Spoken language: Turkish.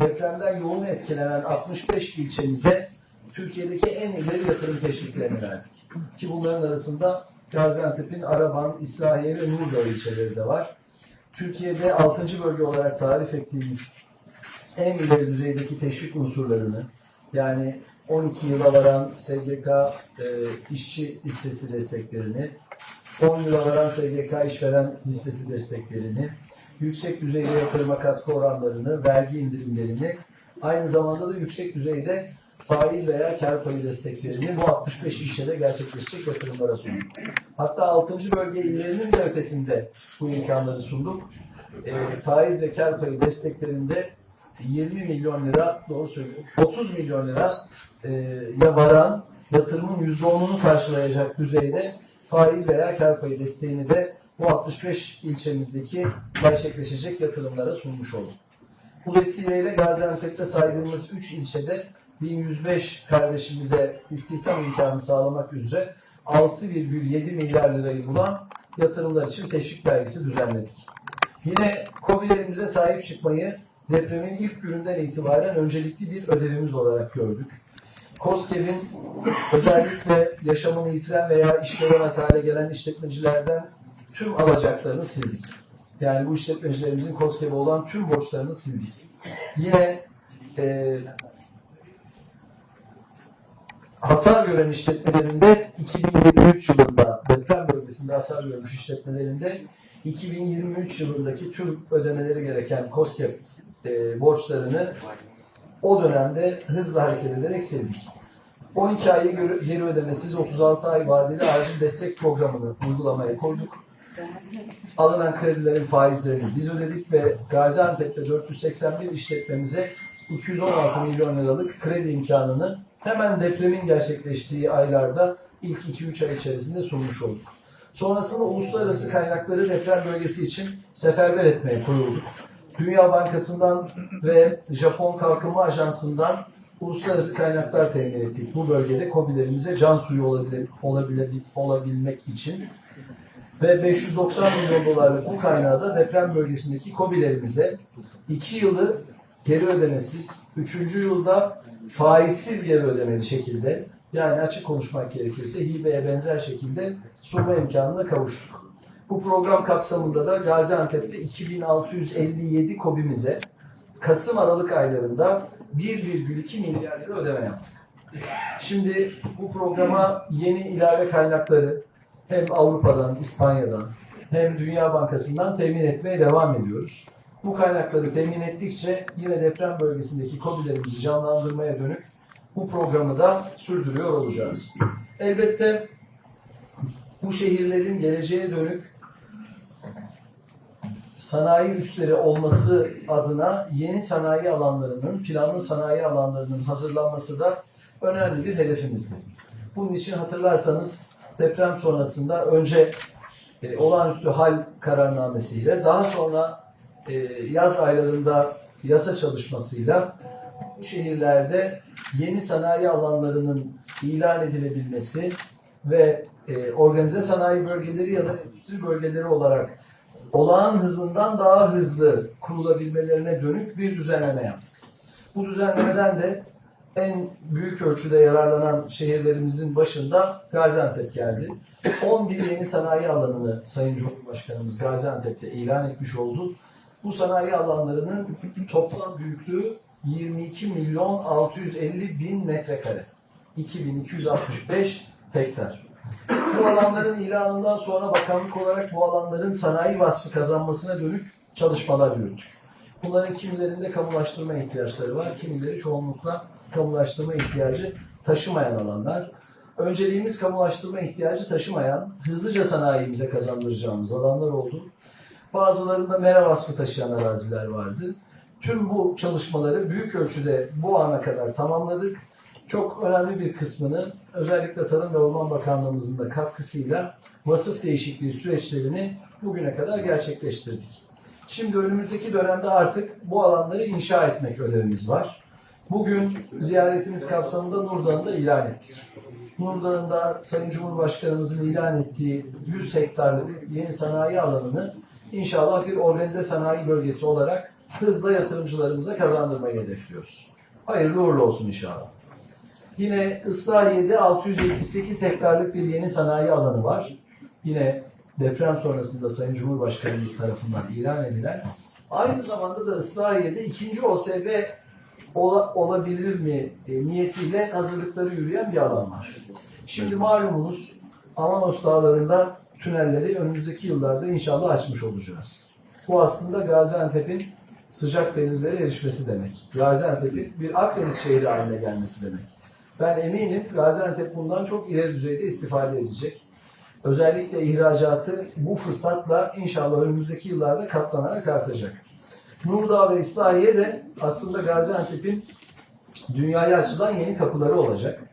depremden yoğun etkilenen 65 ilçemize Türkiye'deki en ileri yatırım teşviklerini verdik. Ki bunların arasında Gaziantep'in Araban, İslahiye ve Nurdağ ilçeleri de var. Türkiye'de 6. bölge olarak tarif ettiğimiz en ileri düzeydeki teşvik unsurlarını yani 12 yıla varan SGK e, işçi listesi desteklerini, 10 yıla varan SGK işveren listesi desteklerini, yüksek düzeyde yatırıma katkı oranlarını, vergi indirimlerini, aynı zamanda da yüksek düzeyde faiz veya kar payı desteklerini bu 65 ilçede gerçekleşecek yatırımlara sunduk. Hatta 6. bölge illerinin de ötesinde bu imkanları sunduk. E, faiz ve kar payı desteklerinde 20 milyon lira, doğru söylüyorum, 30 milyon lira e, ya varan yatırımın %10'unu karşılayacak düzeyde faiz veya kar payı desteğini de bu 65 ilçemizdeki gerçekleşecek yatırımlara sunmuş olduk. Bu vesileyle Gaziantep'te saydığımız 3 ilçede 1105 kardeşimize istihdam imkanı sağlamak üzere 6,7 milyar lirayı bulan yatırımlar için teşvik vergisi düzenledik. Yine COBİ'lerimize sahip çıkmayı depremin ilk gününden itibaren öncelikli bir ödevimiz olarak gördük. COSGAP'in özellikle yaşamını yitiren veya işleyemez hale gelen işletmecilerden tüm alacaklarını sildik. Yani bu işletmecilerimizin COSGAP'e olan tüm borçlarını sildik. Yine e, hasar gören işletmelerinde 2023 yılında deprem bölgesinde hasar görmüş işletmelerinde 2023 yılındaki tüm ödemeleri gereken COSGAP e, borçlarını o dönemde hızlı hareket ederek sildik. 12 ayı geri ödemesiz 36 ay vadeli acil destek programını uygulamaya koyduk. Alınan kredilerin faizlerini biz ödedik ve Gaziantep'te 481 işletmemize 216 milyon liralık kredi imkanını hemen depremin gerçekleştiği aylarda ilk 2-3 ay içerisinde sunmuş olduk. Sonrasında uluslararası kaynakları deprem bölgesi için seferber etmeye koyulduk. Dünya Bankası'ndan ve Japon Kalkınma Ajansı'ndan uluslararası kaynaklar temin ettik. Bu bölgede COBİ'lerimize can suyu olabile, olabile, olabilmek için ve 590 milyon dolarlık bu kaynağı da deprem bölgesindeki COBİ'lerimize 2 yılı geri ödemesiz, 3. yılda faizsiz geri ödemeli şekilde yani açık konuşmak gerekirse hibeye benzer şekilde sunma imkanına kavuştuk. Bu program kapsamında da Gaziantep'te 2657 KOBİ'mize Kasım Aralık aylarında 1,2 milyar lira ödeme yaptık. Şimdi bu programa yeni ilave kaynakları hem Avrupa'dan, İspanya'dan hem Dünya Bankası'ndan temin etmeye devam ediyoruz. Bu kaynakları temin ettikçe yine deprem bölgesindeki KOBİ'lerimizi canlandırmaya dönük bu programı da sürdürüyor olacağız. Elbette bu şehirlerin geleceğe dönük sanayi üsleri olması adına yeni sanayi alanlarının, planlı sanayi alanlarının hazırlanması da önemli bir hedefimizdi. Bunun için hatırlarsanız deprem sonrasında önce e, olağanüstü hal kararnamesiyle daha sonra e, yaz aylarında yasa çalışmasıyla bu şehirlerde yeni sanayi alanlarının ilan edilebilmesi ve e, organize sanayi bölgeleri ya da endüstri bölgeleri olarak olağan hızından daha hızlı kurulabilmelerine dönük bir düzenleme yaptık. Bu düzenlemeden de en büyük ölçüde yararlanan şehirlerimizin başında Gaziantep geldi. 11 yeni sanayi alanını Sayın Cumhurbaşkanımız Gaziantep'te ilan etmiş oldu. Bu sanayi alanlarının toplam büyüklüğü 22 milyon 650 bin metrekare. 2265 hektar. Bu alanların ilanından sonra bakanlık olarak bu alanların sanayi vasfı kazanmasına dönük çalışmalar yürüttük. Bunların kimilerinde kamulaştırma ihtiyaçları var, kimileri çoğunlukla kamulaştırma ihtiyacı taşımayan alanlar. Önceliğimiz kamulaştırma ihtiyacı taşımayan, hızlıca sanayimize kazandıracağımız alanlar oldu. Bazılarında mera vasfı taşıyan araziler vardı. Tüm bu çalışmaları büyük ölçüde bu ana kadar tamamladık. Çok önemli bir kısmını özellikle Tarım ve Orman Bakanlığımızın da katkısıyla vasıf değişikliği süreçlerini bugüne kadar gerçekleştirdik. Şimdi önümüzdeki dönemde artık bu alanları inşa etmek ödevimiz var. Bugün ziyaretimiz kapsamında Nurdağ'ı da ilan ettik. Nurdağ'ında Sayın Cumhurbaşkanımızın ilan ettiği 100 hektarlık yeni sanayi alanını inşallah bir organize sanayi bölgesi olarak hızla yatırımcılarımıza kazandırmayı hedefliyoruz. Hayırlı uğurlu olsun inşallah. Yine Islahiye'de 678 hektarlık bir yeni sanayi alanı var. Yine deprem sonrasında Sayın Cumhurbaşkanımız tarafından ilan edilen. Aynı zamanda da Islahiye'de ikinci OSB ola- olabilir mi e, niyetiyle hazırlıkları yürüyen bir alan var. Şimdi malumunuz Amanos Dağları'nda tünelleri önümüzdeki yıllarda inşallah açmış olacağız. Bu aslında Gaziantep'in sıcak denizlere erişmesi demek. Gaziantep'in bir Akdeniz şehri haline gelmesi demek. Ben eminim Gaziantep bundan çok ileri düzeyde istifade edecek. Özellikle ihracatı bu fırsatla inşallah önümüzdeki yıllarda katlanarak artacak. Nurdağ ve İslahiye de aslında Gaziantep'in dünyaya açılan yeni kapıları olacak.